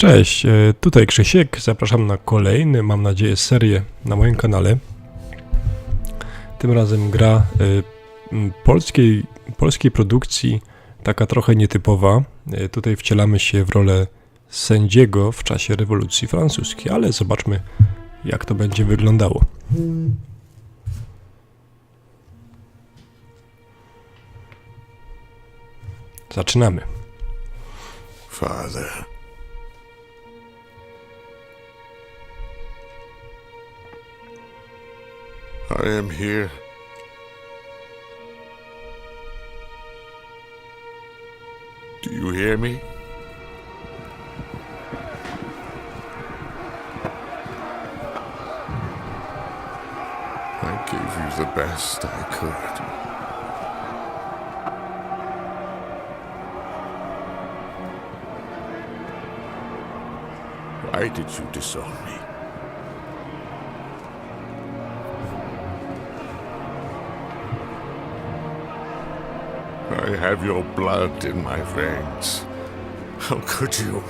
Cześć, e, tutaj Krzysiek. Zapraszam na kolejny, mam nadzieję, serię na moim kanale. Tym razem gra e, polskiej, polskiej produkcji, taka trochę nietypowa. E, Tutaj wcielamy się w rolę sędziego w czasie rewolucji francuskiej, ale zobaczmy, jak to będzie wyglądało. Zaczynamy. Father. I am here. Do you hear me? I gave you the best I could. Why did you disown me? I have your blood in my veins. How could you?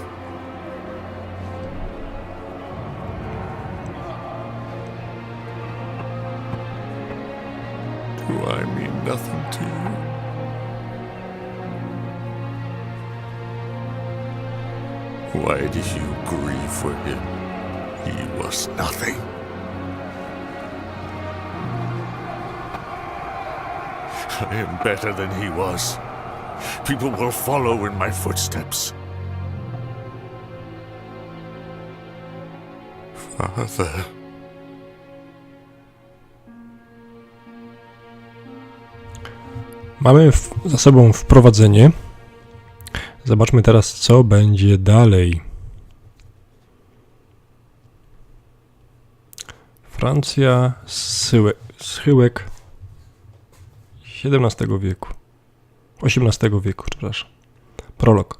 Do I mean nothing to you? Why did you grieve for him? He was nothing. Am better than he was. People will follow in my footsteps. Father. Mamy za sobą wprowadzenie. Zobaczmy teraz, co będzie dalej. Francja, schyłek, schyłek XVII wieku. XVIII wieku, przepraszam. Prolog.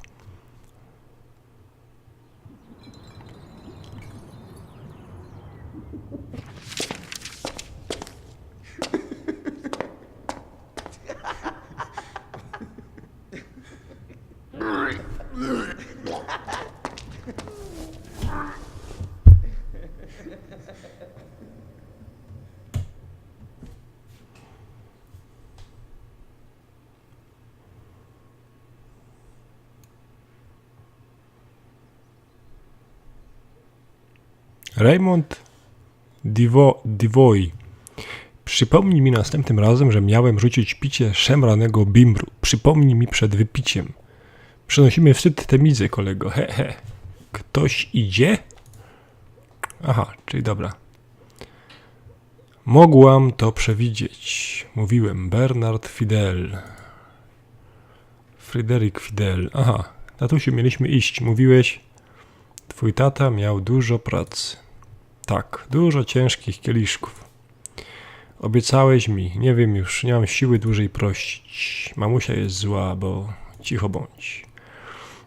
Raymond Divo, Divoy. Przypomnij mi następnym razem, że miałem rzucić picie szemranego bimbru. Przypomnij mi przed wypiciem. Przynosimy wstyd temizy, kolego. He, he. Ktoś idzie? Aha, czyli dobra. Mogłam to przewidzieć. Mówiłem. Bernard Fidel. Fryderyk Fidel. Aha, tatusiu, mieliśmy iść. Mówiłeś, twój tata miał dużo pracy. Tak, dużo ciężkich kieliszków. Obiecałeś mi, nie wiem już, nie mam siły dłużej prosić. Mamusia jest zła, bo cicho bądź.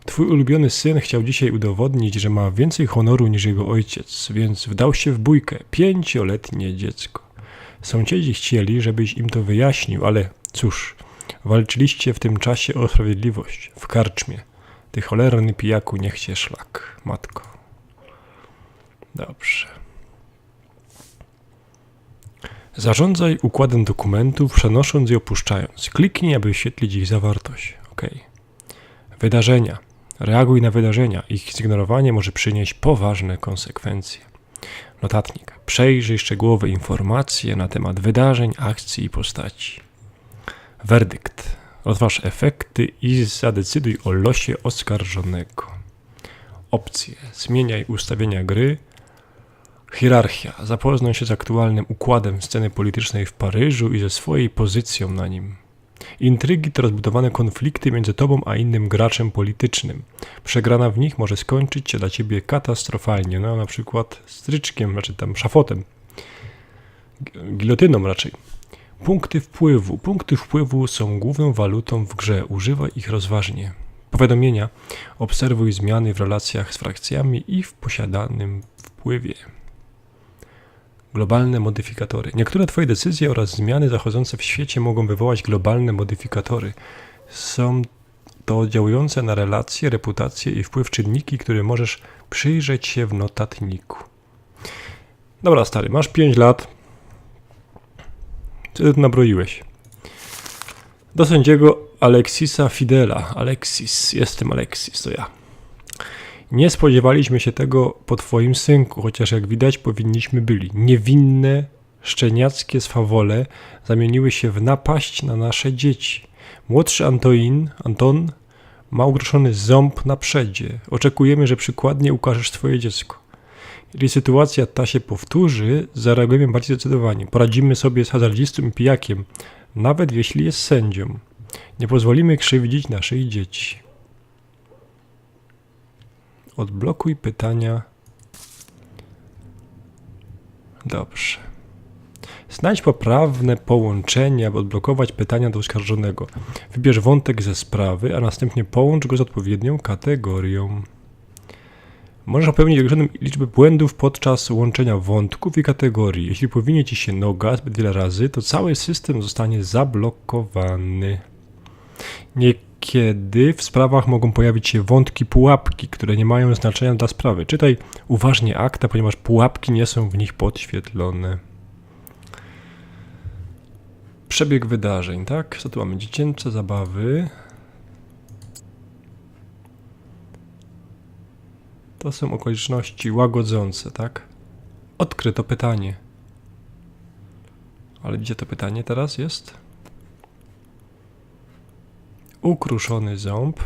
Twój ulubiony syn chciał dzisiaj udowodnić, że ma więcej honoru niż jego ojciec, więc wdał się w bójkę. Pięcioletnie dziecko. Sąsiedzi chcieli, żebyś im to wyjaśnił, ale cóż, walczyliście w tym czasie o sprawiedliwość, w karczmie. Ty cholerny pijaku, niech cię szlak, matko. Dobrze. Zarządzaj układem dokumentów, przenosząc i opuszczając. Kliknij, aby wyświetlić ich zawartość. OK. Wydarzenia. Reaguj na wydarzenia. Ich zignorowanie może przynieść poważne konsekwencje. Notatnik. Przejrzyj szczegółowe informacje na temat wydarzeń, akcji i postaci. Werdykt. Rozważ efekty i zadecyduj o losie oskarżonego. Opcje. Zmieniaj ustawienia gry. Hierarchia. Zapoznaj się z aktualnym układem sceny politycznej w Paryżu i ze swojej pozycją na nim. Intrygi to rozbudowane konflikty między tobą a innym graczem politycznym. Przegrana w nich może skończyć się dla ciebie katastrofalnie, no na przykład stryczkiem, znaczy tam szafotem, gilotyną raczej. Punkty wpływu. Punkty wpływu są główną walutą w grze. Używaj ich rozważnie. Powiadomienia. Obserwuj zmiany w relacjach z frakcjami i w posiadanym wpływie. Globalne modyfikatory. Niektóre Twoje decyzje oraz zmiany zachodzące w świecie mogą wywołać globalne modyfikatory. Są to oddziałujące na relacje, reputację i wpływ czynniki, które możesz przyjrzeć się w notatniku. Dobra, stary, masz 5 lat. Co ty nabroiłeś? Do sędziego Alexisa Fidela. Alexis, jestem Alexis, to ja. Nie spodziewaliśmy się tego po twoim synku, chociaż jak widać powinniśmy byli. Niewinne, szczeniackie swawole zamieniły się w napaść na nasze dzieci. Młodszy Antoin, Anton, ma ugroszony ząb na przedzie. Oczekujemy, że przykładnie ukażesz swoje dziecko. Jeżeli sytuacja ta się powtórzy, zareagujemy bardziej zdecydowanie. Poradzimy sobie z hazardzistą i pijakiem, nawet jeśli jest sędzią. Nie pozwolimy krzywdzić naszych dzieci. Odblokuj pytania. Dobrze. Znajdź poprawne połączenie, aby odblokować pytania do oskarżonego. Wybierz wątek ze sprawy, a następnie połącz go z odpowiednią kategorią. Możesz popełnić określoną liczbę błędów podczas łączenia wątków i kategorii. Jeśli powinie ci się noga zbyt wiele razy, to cały system zostanie zablokowany. Niekiedy w sprawach mogą pojawić się wątki pułapki, które nie mają znaczenia dla sprawy. Czytaj uważnie akta, ponieważ pułapki nie są w nich podświetlone. Przebieg wydarzeń, tak? Co tu mamy? Dziecięce zabawy. To są okoliczności łagodzące, tak? Odkryto pytanie. Ale gdzie to pytanie teraz jest? Ukruszony ząb.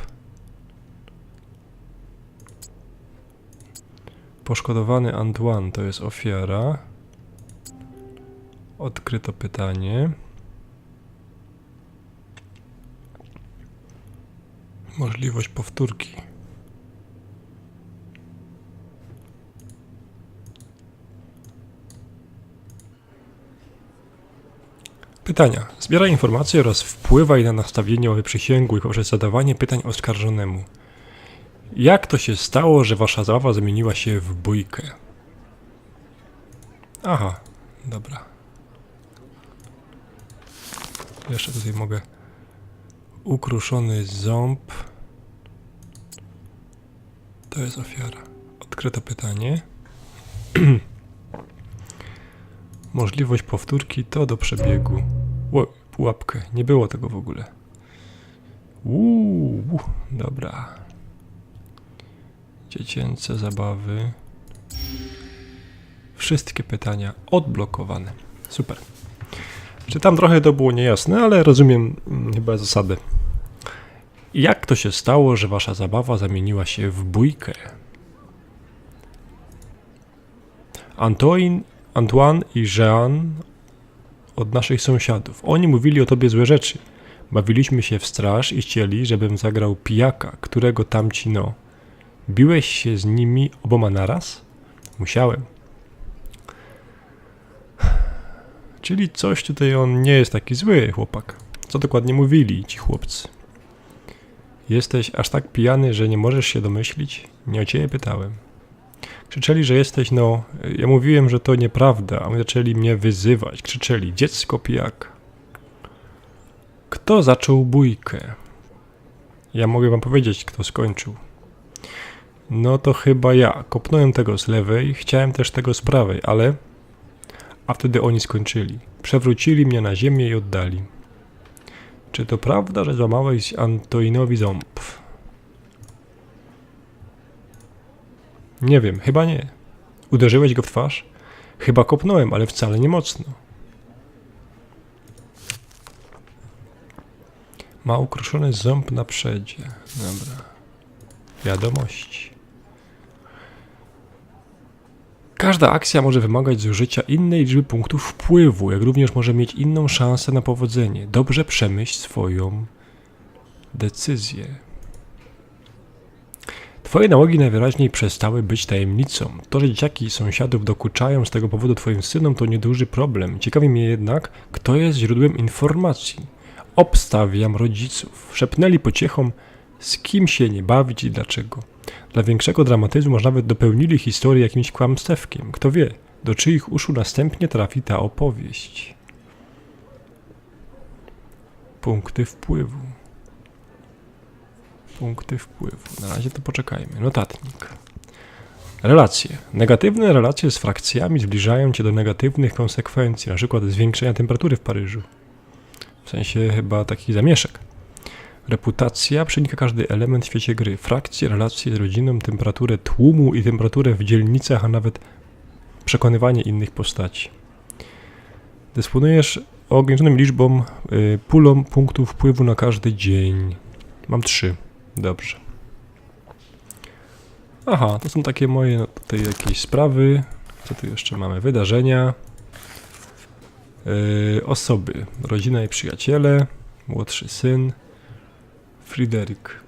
Poszkodowany Antoine to jest ofiara. Odkryto pytanie. Możliwość powtórki. Pytania. Zbieraj informacje oraz wpływaj na nastawienie przysięgłych poprzez zadawanie pytań oskarżonemu. Jak to się stało, że wasza zabawa zamieniła się w bójkę? Aha, dobra. Jeszcze tutaj mogę. Ukruszony ząb. To jest ofiara. Odkryto pytanie. Możliwość powtórki to do przebiegu. Ło, pułapkę. Nie było tego w ogóle. Uuu, dobra. Dziecięce zabawy. Wszystkie pytania odblokowane. Super. Czy tam trochę to było niejasne, ale rozumiem mm, chyba zasadę. Jak to się stało, że wasza zabawa zamieniła się w bójkę? Antoine, Antoine i Jean od naszych sąsiadów. Oni mówili o tobie złe rzeczy. Bawiliśmy się w straż i chcieli, żebym zagrał pijaka, którego tamci no. Biłeś się z nimi oboma naraz? Musiałem. Czyli coś tutaj on nie jest taki zły, chłopak. Co dokładnie mówili ci chłopcy? Jesteś aż tak pijany, że nie możesz się domyślić? Nie o ciebie pytałem. Krzyczeli, że jesteś, no. Ja mówiłem, że to nieprawda, a oni zaczęli mnie wyzywać. Krzyczeli, dziecko pijak. Kto zaczął bójkę? Ja mogę wam powiedzieć, kto skończył. No to chyba ja. Kopnąłem tego z lewej, chciałem też tego z prawej, ale. A wtedy oni skończyli. Przewrócili mnie na ziemię i oddali. Czy to prawda, że złamałeś Antoinowi ząb? Nie wiem, chyba nie. Uderzyłeś go w twarz? Chyba kopnąłem, ale wcale nie mocno. Ma ukruszony ząb na przedzie. Dobra. Wiadomości. Każda akcja może wymagać zużycia innej liczby punktów wpływu, jak również może mieć inną szansę na powodzenie. Dobrze przemyśl swoją decyzję. Twoje nałogi najwyraźniej przestały być tajemnicą. To, że dzieciaki sąsiadów dokuczają z tego powodu twoim synom, to nieduży problem. Ciekawi mnie jednak, kto jest źródłem informacji. Obstawiam rodziców. Szepnęli pociechą, z kim się nie bawić i dlaczego. Dla większego dramatyzmu może nawet dopełnili historię jakimś kłamstewkiem. Kto wie, do czyich uszu następnie trafi ta opowieść. Punkty wpływu. Punkty wpływu. Na razie to poczekajmy. Notatnik. Relacje. Negatywne relacje z frakcjami zbliżają cię do negatywnych konsekwencji, na przykład zwiększenia temperatury w Paryżu. W sensie chyba takich zamieszek. Reputacja przenika każdy element w świecie gry. Frakcje, relacje z rodziną, temperaturę tłumu i temperaturę w dzielnicach, a nawet przekonywanie innych postaci. Dysponujesz ograniczoną liczbą, y, pulą punktów wpływu na każdy dzień. Mam trzy. Dobrze. Aha, to są takie moje tutaj jakieś sprawy. Co tu jeszcze mamy? Wydarzenia. Yy, osoby. Rodzina i przyjaciele. Młodszy syn. Fryderyk.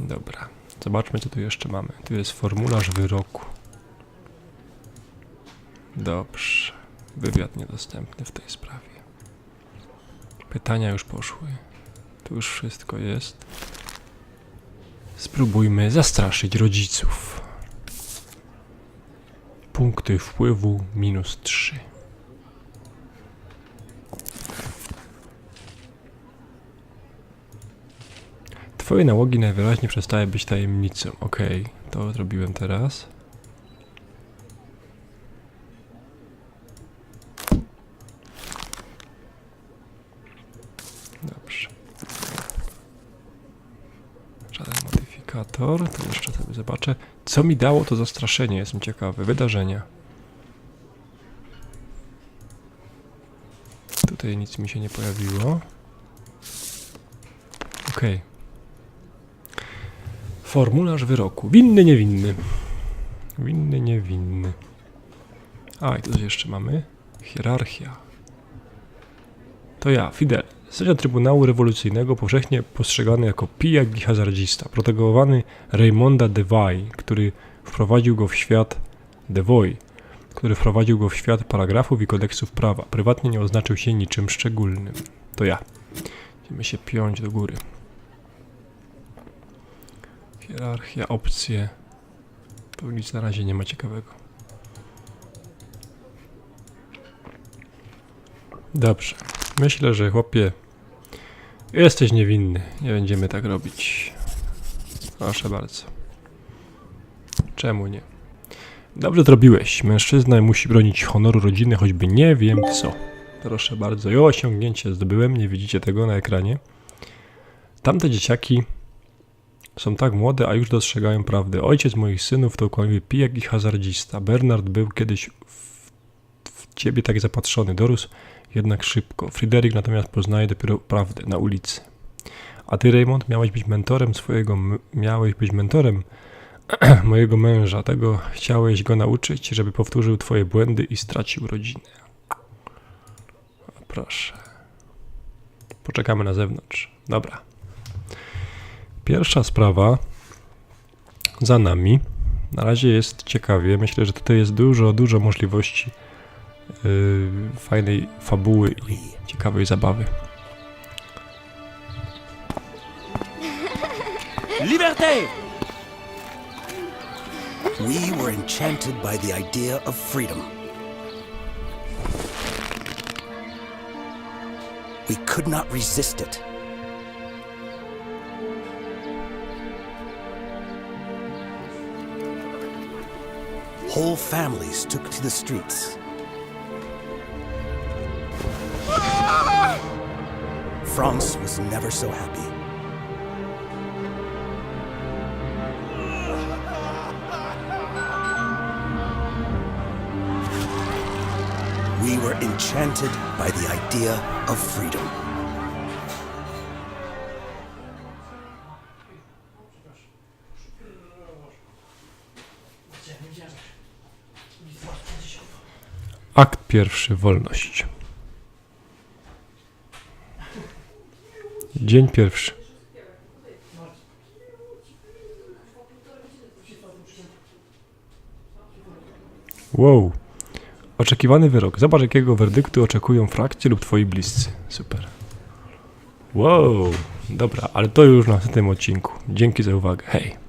Dobra. Zobaczmy, co tu jeszcze mamy. Tu jest formularz wyroku. Dobrze. Wywiad niedostępny w tej sprawie. Pytania już poszły. Tu już wszystko jest. Spróbujmy zastraszyć rodziców. Punkty wpływu minus 3. Twoje nałogi najwyraźniej przestały być tajemnicą. Okej, to zrobiłem teraz. Dobrze. Żaden modyfikator. To jeszcze sobie zobaczę. Co mi dało to zastraszenie? Jestem ciekawy. Wydarzenia. Tutaj nic mi się nie pojawiło. Okej. Formularz wyroku. Winny, niewinny. Winny, niewinny. A, i tu jeszcze mamy. Hierarchia. To ja, Fidel. Sędzia Trybunału Rewolucyjnego powszechnie postrzegany jako pijak i hazardzista, protegowany Raymonda DeVay, który wprowadził go w świat DeVoy, który wprowadził go w świat paragrafów i kodeksów prawa. Prywatnie nie oznaczył się niczym szczególnym. To ja. Będziemy się piąć do góry. Hierarchia, opcje. Tu nic na razie nie ma ciekawego. Dobrze. Myślę, że chłopie, jesteś niewinny. Nie będziemy tak robić. Proszę bardzo. Czemu nie? Dobrze zrobiłeś. Mężczyzna musi bronić honoru rodziny, choćby nie wiem co. Proszę bardzo. I osiągnięcie zdobyłem. Nie widzicie tego na ekranie. Tamte dzieciaki są tak młode, a już dostrzegają prawdę. Ojciec moich synów to kłamliwy pijak i hazardzista. Bernard był kiedyś w, w ciebie tak zapatrzony. Dorósł jednak szybko. Fryderyk natomiast poznaje dopiero prawdę na ulicy. A ty, Raymond, miałeś być mentorem swojego, miałeś być mentorem mojego męża. Tego chciałeś go nauczyć, żeby powtórzył twoje błędy i stracił rodzinę. Proszę. Poczekamy na zewnątrz. Dobra. Pierwsza sprawa za nami. Na razie jest ciekawie. Myślę, że tutaj jest dużo, dużo możliwości fajnej fabuły i ciekawej zabawy. Liberté! We were enchanted by the idea of freedom. We could not resist it. Whole families took to the streets. France was never so happy. We were enchanted by the idea of freedom. Akt pierwszy wolność. Dzień pierwszy. Wow. Oczekiwany wyrok. Zobacz, jakiego werdyktu oczekują frakcje lub twoi bliscy. Super. Wow. Dobra, ale to już na tym odcinku. Dzięki za uwagę. Hej.